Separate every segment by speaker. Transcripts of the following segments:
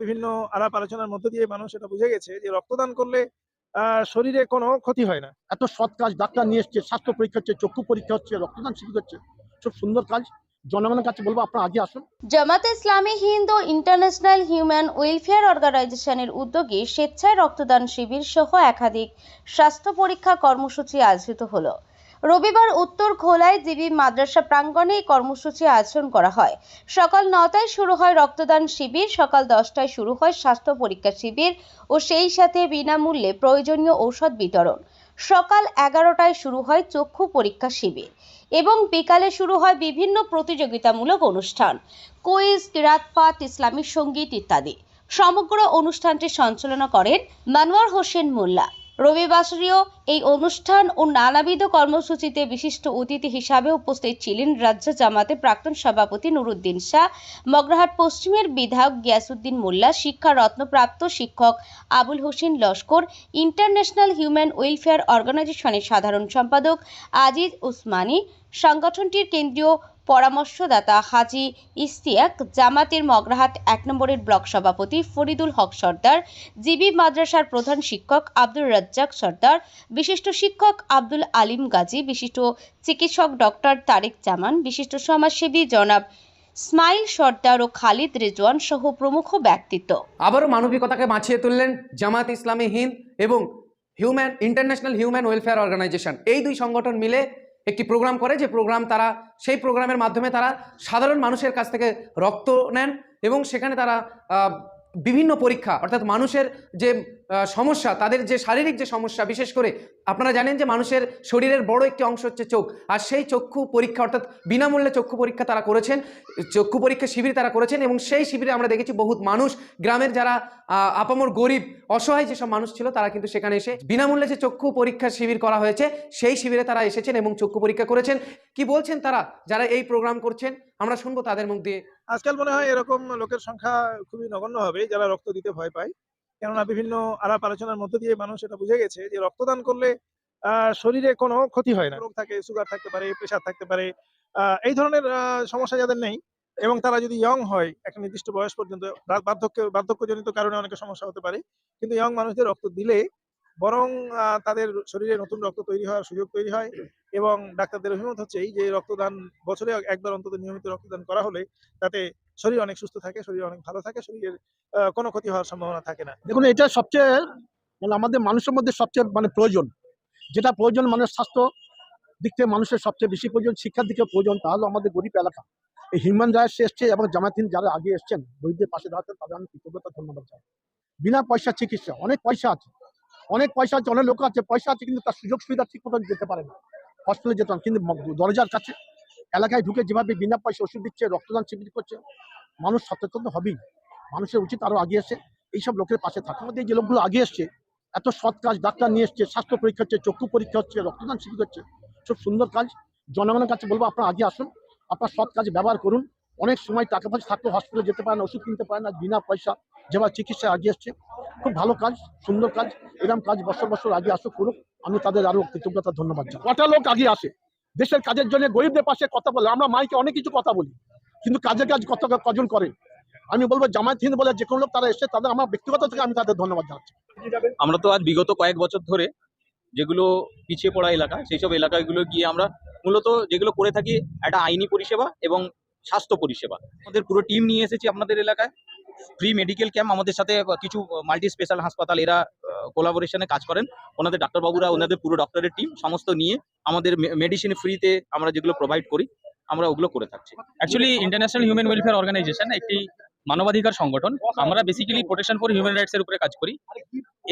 Speaker 1: বিভিন্ন আলাপ আলোচনার মধ্য দিয়ে মানুষ এটা বুঝে গেছে যে রক্তদান করলে আহ, শরীরে কোনো ক্ষতি হয় না।
Speaker 2: এত সৎ কাজ ডাক্তার নিয়ে এসছে স্বাস্থ্য পরীক্ষা হচ্ছে চক্ষু পরীক্ষা হচ্ছে রক্তদান শিবির হচ্ছে খুব সুন্দর কাজ। জনগণের কাছে বলব আপনারা আগে আসুন।
Speaker 3: জামাতে ইসলামী হিন্দ ইন্টারন্যাশনাল হিউম্যান ওয়েলফেয়ার অর্গানাইজেশনের উদ্যোগে স্বেচ্ছায় রক্তদান শিবির সহ একাধিক স্বাস্থ্য পরীক্ষা কর্মসূচি আয়োজিত হলো। রবিবার উত্তর খোলায় জিবি মাদ্রাসা প্রাঙ্গণে এই কর্মসূচি আয়োজন করা হয়। সকাল নটায় শুরু হয় রক্তদান শিবির, সকাল দশটায় শুরু হয় স্বাস্থ্য পরীক্ষা শিবির ও সেই সাথে বিনামূল্যে প্রয়োজনীয় ঔষধ বিতরণ। সকাল এগারোটায় শুরু হয় চক্ষু পরীক্ষা শিবির এবং বিকালে শুরু হয় বিভিন্ন প্রতিযোগিতামূলক অনুষ্ঠান। কুইজ কিরাতপাত ইসলামী সংগীত ইত্যাদি। সমগ্র অনুষ্ঠানটি সঞ্চালনা করেন মানওয়ার হোসেন মোল্লা। রবিবাসরীয় এই অনুষ্ঠান ও নানাবিধ কর্মসূচিতে বিশিষ্ট অতিথি হিসাবে উপস্থিত ছিলেন রাজ্য জামাতে প্রাক্তন সভাপতি নুরুদ্দিন শাহ, মগরাহাট পশ্চিমের বিধায়ক গিয়াসুদ্দিন মোল্লা, শিক্ষা রত্নপ্রাপ্ত শিক্ষক Abul Hossain Laskar, international human welfare অর্গানাইজেশনের সাধারণ সম্পাদক আজিজ উসমানী সংগঠনটির কেন্দ্রীয় পরামর্শদাতা হাজি ইস্তিয়াক জামাতের মগরাহাট এক নম্বরের ব্লক সভাপতি ফরিদুল হক সর্দার, জিবি মাদ্রাসার প্রধান শিক্ষক আব্দুর রাজ্জাক সর্দার, বিশিষ্ট শিক্ষক আব্দুল আলিম গাজী, বিশিষ্ট চিকিৎসক ডক্টর তারেক জামান, বিশিষ্ট সমাজসেবী জনাব স্মাইল সর্দার ও খালিদ রেজওয়ান সহ প্রমুখ ব্যক্তিত্ব।
Speaker 4: আবারও মানবিকতাকে বাঁচিয়ে তুললেন জামাত ইসলামী হিন্দ এবং human, international human welfare organisation. এই দুই সংগঠন মিলে একটি প্রোগ্রাম করে, যে প্রোগ্রাম তারা, সেই প্রোগ্রামের মাধ্যমে তারা সাধারণ মানুষের কাছ থেকে রক্ত নেন এবং সেখানে তারা বিভিন্ন পরীক্ষা, অর্থাৎ মানুষের যে সমস্যা, তাদের যে শারীরিক যে সমস্যা, বিশেষ করে আপনারা জানেন যে মানুষের শরীরের বড় একটি অংশ হচ্ছে চোখ, আর সেই চক্ষু পরীক্ষা অর্থাৎ বিনামূল্যে চক্ষু পরীক্ষা তারা করেছেন, চক্ষু পরীক্ষা শিবির তারা করেছেন এবং সেই শিবিরে আমরা দেখেছি বহুত মানুষ, গ্রামের যারা আপামর গরিব, অসহায় যেসব মানুষ ছিল তারা কিন্তু সেখানে এসে বিনামূল্যে যে চক্ষু পরীক্ষা শিবির করা হয়েছে, সেই শিবিরে তারা এসেছেন এবং চক্ষু পরীক্ষা করেছেন। কি বলছেন তারা, যারা এই প্রোগ্রাম করছেন? আমরা শুনব তাদের মুখ দিয়ে।
Speaker 1: আজকাল মনে হয় এরকম লোকের সংখ্যা খুবই নগণ্য হবে যারা রক্ত দিতে ভয় পায়। কেননা বিভিন্ন আলাপ আলোচনার মধ্য দিয়ে মানুষ এটা বুঝে গেছে যে রক্তদান করলে আহ, শরীরে কোনো ক্ষতি হয় না। রোগ থাকে সুগার থাকতে পারে প্রেশার থাকতে পারে আহ, এই ধরনের আহ, সমস্যা যাদের নেই এবং তারা যদি ইয়ং হয় একটা নির্দিষ্ট বয়স পর্যন্ত বার্ধক্য বার্ধক্যজনিত কারণে অনেক সমস্যা হতে পারে কিন্তু ইয়ং মানুষদের রক্ত দিলে বরং তাদের শরীরে নতুন রক্ত তৈরি হওয়ার সুযোগ তৈরি হয় এবং ডাক্তারদের অভিমত হচ্ছে, এই যে রক্তদান বছরে একবার অন্তত নিয়মিত রক্তদান করা হলে তাতে শরীর অনেক সুস্থ থাকে, শরীর অনেক ভালো থাকে, শরীরের কোনো ক্ষতি হওয়ার সম্ভাবনা থাকে না।
Speaker 2: দেখুন, এটা সবচেয়ে মানে আমাদের মানুষের মধ্যে সবচেয়ে মানে প্রয়োজন। যেটা প্রয়োজন মানুষের স্বাস্থ্য দিক থেকে মানুষের সবচেয়ে বেশি প্রয়োজন, শিক্ষার দিকে প্রয়োজন তাহলে আমাদের গরিব এলাকা। এই হিউম্যান রাইটস এসছে এবং জামাতিন যারা আগে এসছেন, গরিবদের পাশে দাঁড়াতেন তাদের আমি কৃতজ্ঞতা, ধন্যবাদ চাই বিনা পয়সা চিকিৎসা, অনেক পয়সা আছে। অনেক পয়সা আছে, অনেক লোক আছে, পয়সা আছে, কিন্তু তার সুযোগ সুবিধা ঠিক মতো যেতে পারে না। হসপিটালে যেতাম কিন্তু দরজার কাছে। এলাকায় ঢুকে যেভাবে বিনা পয়সা ওষুধ দিচ্ছে, রক্তদান শিবির করছে, মানুষ সচেতন হবেই। মানুষের উচিত আরও আগে এসে এইসব লোকের পাশে থাকা। আমাদের যে লোকগুলো আগে এসছে, এত সৎ কাজ, ডাক্তার নিয়ে এসছে, স্বাস্থ্য পরীক্ষা হচ্ছে, চক্ষু পরীক্ষা হচ্ছে, রক্তদান শিবির হচ্ছে সব সুন্দর কাজ। জনগণের কাছে বলব, আপনারা আগে আসুন, আপনার সৎ কাজে ব্যবহার করুন। অনেক সময় টাকা পয়সা থাকলে হসপিটালে যেতে পারেন ওষুধ কিনতে পারেন না, বিনা পয়সা যেভাবে চিকিৎসায় আগে এসছে। খুব ভালো কাজ, সুন্দর কাজ এরকম কাজ বছর বছর আগে আসুক, করুক। আমি তাদের আরও কৃতজ্ঞতা, ধন্যবাদ জানাই। কটা লোক আগে আসে? দেশের কাজের জন্য গরিবদের পাশে কথা বলে, আমরা মাইকে অনেক কিছু কথা বলি, কিন্তু কাজের কাজ কত কজন করে? আমি বলব, জামায়াত হিন্দ বলে যে কোনো লোক তারা এসে তাদের, আমার ব্যক্তিগত থেকে আমি তাদের ধন্যবাদ জানাচ্ছি।
Speaker 5: আমরা তো আজ বিগত কয়েক বছর ধরে যেগুলো পিছিয়ে পড়া এলাকা, সেই সব এলাকাগুলো গিয়ে আমরা মূলত যেগুলো করে থাকি, একটা আইনি পরিষেবা এবং স্বাস্থ্য পরিষেবা। আমাদের পুরো টিম নিয়ে এসেছি আপনাদের এলাকায়। ফ্রি মেডিকেল ক্যাম্প আমাদের সাথে কিছু মাল্টি স্পেশাল হাসপাতাল, এরা কোলাবোরেশনে কাজ করেন। ওনাদের ডাক্তারবাবুরা, ওনাদের পুরো ডক্টরের টিম সমস্ত নিয়ে আমাদের মেডিসিন ফ্রিতে আমরা যেগুলো প্রোভাইড করি, আমরা ওগুলো করে থাকছি।
Speaker 6: Actually international human welfare organisation একটি মানবাধিকার সংগঠন। আমরা basically protection for human rights এর উপরে কাজ করি।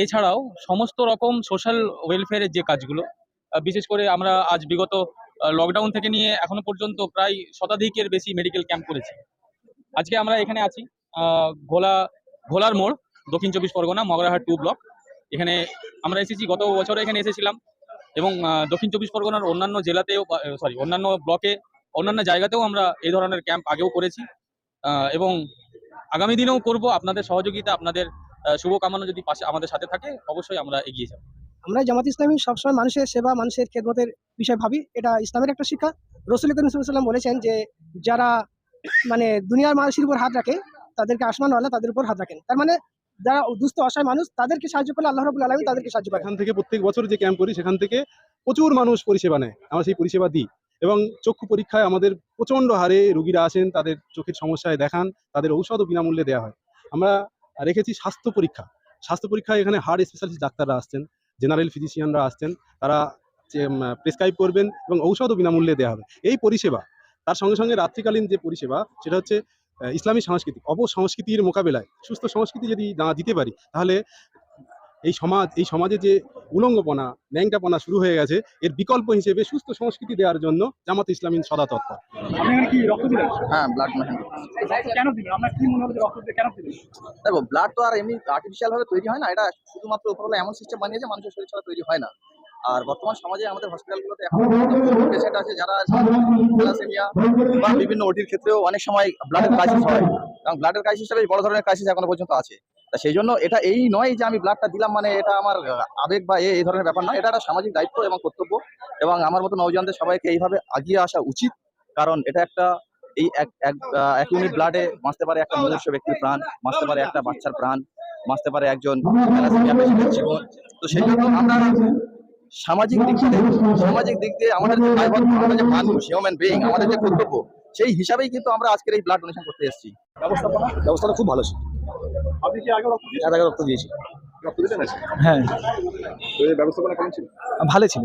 Speaker 6: এছাড়াও সমস্ত রকম সোশ্যাল ওয়েলফেয়ারের যে কাজগুলো বিশেষ করে আমরা আজ বিগত লকডাউন থেকে নিয়ে এখনও পর্যন্ত প্রায় শতাধিকের বেশি মেডিকেল ক্যাম্প করেছি। আজকে আমরা এখানে আছি। ভোলা ভোলার মোড়, দক্ষিণ চব্বিশ পরগনা, মগরাহাট টু ব্লক এখানে আমরা এসেছি, গত বছরে এখানে এসেছিলাম এবং দক্ষিণ চব্বিশ পরগনার অন্যান্য জেলাতেও সরি অন্যান্য ব্লকে অন্যান্য জায়গাতেও আমরা এই ধরনের ক্যাম্প আগেও করেছি। এবং আগামী দিনেও করব। আপনাদের সহযোগিতা, আপনাদের শুভকামনা যদি পাশে আমাদের সাথে থাকে, অবশ্যই আমরা এগিয়ে যাব।
Speaker 7: আমরা জামাত ইসলামী সবসময় মানুষের সেবা, মানুষের খেদমতের বিষয় ভাবি। এটা ইসলামের একটা শিক্ষা। রসুল করিম বলেছেন যে, যারা মানে দুনিয়ার মানুষের উপর হাত রাখে তাদেরকে আসমানওয়ালা তাদের উপর হাত রাখেন। তার মানে যারা দুস্থ, অসহায় মানুষ, তাদেরকে সাহায্য করলে আল্লাহ রাবুল আলমী তাদেরকে সাহায্য করেন।
Speaker 8: এখান থেকে প্রত্যেক বছর যে ক্যাম্প করি, সেখান থেকে প্রচুর মানুষ পরিষেবা নেয়। আমরা সেই পরিষেবা দিই। এবং চক্ষু পরীক্ষায় আমাদের প্রচণ্ড হারে রুগীরা আসেন, তাদের চোখের সমস্যায় দেখান, তাদের ঔষধও বিনামূল্যে দেওয়া হয়। আমরা রেখেছি স্বাস্থ্য পরীক্ষা। স্বাস্থ্য পরীক্ষায় এখানে হার্ট স্পেশালিস্ট ডাক্তাররা আসছেন জেনারেল ফিজিশিয়ানরা আসছেন, তারা প্রেসক্রাইব করবেন এবং ঔষধও বিনামূল্যে দেওয়া হবে। এই পরিষেবা, তার সঙ্গে সঙ্গে রাত্রিকালীন যে পরিষেবা, সেটা হচ্ছে ইসলামী সংস্কৃতি অপসংস্কৃতির মোকাবেলায় সুস্থ সংস্কৃতি যদি না দিতে পারি তাহলে এই সমাজ এই সমাজে যে উলঙ্গপনা ন্যাংটাপনা শুরু হয়ে গেছে এর বিকল্প হিসেবে সুস্থ সংস্কৃতি দেওয়ার জন্য জামাত ইসলামী সদা তৎপর
Speaker 9: হ্যাঁ ব্লাড
Speaker 2: কেন দিবেন কি মনে হলো রক্ত দিতে কেন
Speaker 9: দেখো ব্লাড তো আর এমনি আর্টিফিশিয়াল ভাবে তৈরি হয় না এটা শুধুমাত্র উপরওয়ালা এমন সিস্টেম বানিয়েছে মানুষের শরীর ছাড়া তৈরি হয় না। আর বর্তমান সমাজে আমাদের হসপিটালগুলোতে এখন আছে, যারা থ্যালাসেমিয়া বা বিভিন্ন ওটির ক্ষেত্রেও অনেক সময় ব্লাডের ক্রাইসিস হয়। কারণ ব্লাডের ক্রাইসিসটা বেশ বড় ধরনের ক্রাইসিস এখনও পর্যন্ত আছে। তা সেই জন্য এটা এই নয় যে আমি ব্লাডটা দিলাম মানে এটা আমার আবেগ বা এই ধরনের ব্যাপার নয়। এটা একটা সামাজিক দায়িত্ব এবং কর্তব্য এবং আমার মতো নৌজনদের সবাইকে এইভাবে আগিয়ে আসা উচিত। কারণ এটা একটা এই এক এক ইউনিট ব্লাডে বাঁচতে পারে একটা মনুষ্য ব্যক্তির প্রাণ, বাঁচতে পারে একটা বাচ্চার প্রাণ, বাঁচতে পারে একজন জীবন। তো সেই জন্য আমরা সামাজিক দিক থেকে সামাজিক দিক দিয়ে আমাদের যে আমরা যে মানুষ হিউম্যান বিইং আমাদের যে কর্তব্য সেই হিসাবেই কিন্তু আমরা আজকের এই ব্লাড ডোনেশন করতে এসেছি।
Speaker 2: ব্যবস্থাপনা
Speaker 10: ব্যবস্থাটা খুব ভালো ছিল।
Speaker 2: আপনি কি আগে রক্ত
Speaker 10: দিয়েছেন? আগে রক্ত দিয়েছি।
Speaker 2: রক্ত দিয়েছেন
Speaker 10: হ্যাঁ।
Speaker 2: ব্যবস্থাপনা কেমন ছিল?
Speaker 10: ভালো ছিল।